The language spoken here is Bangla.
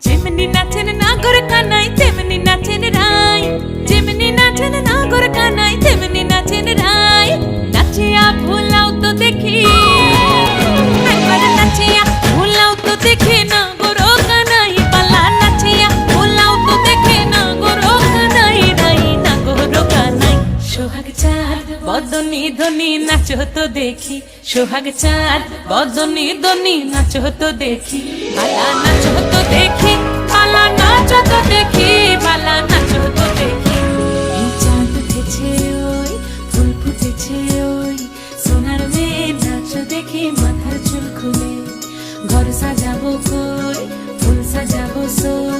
যেমনি নাচেন নাগর কানাই তেমনি নাচেন রাই যেমনি নাচেন নাগর কানাই তেমনি নাচেন রাই নাচিয়া ভুলাও তো দেখি। একবার নাচিয়া ভুলাও তো দেখি নাগর কানাই পালা নাচিয়া ভুলাও তো দেখি নাগর কানাই রাই নাগর কানাই সোহাগ চাঁদ, বদনি ধনি, নাচো তো দেখি। সোহাগ চাঁদ, বদনি ধনি, নাচো তো দেখি। পালা নাচো তো নাচছে ওই সোনার মেয়ে নাচ দেখে মাথার চুল খুলে। ঘর সাজাবো কই, ফুল সাজাবো সই।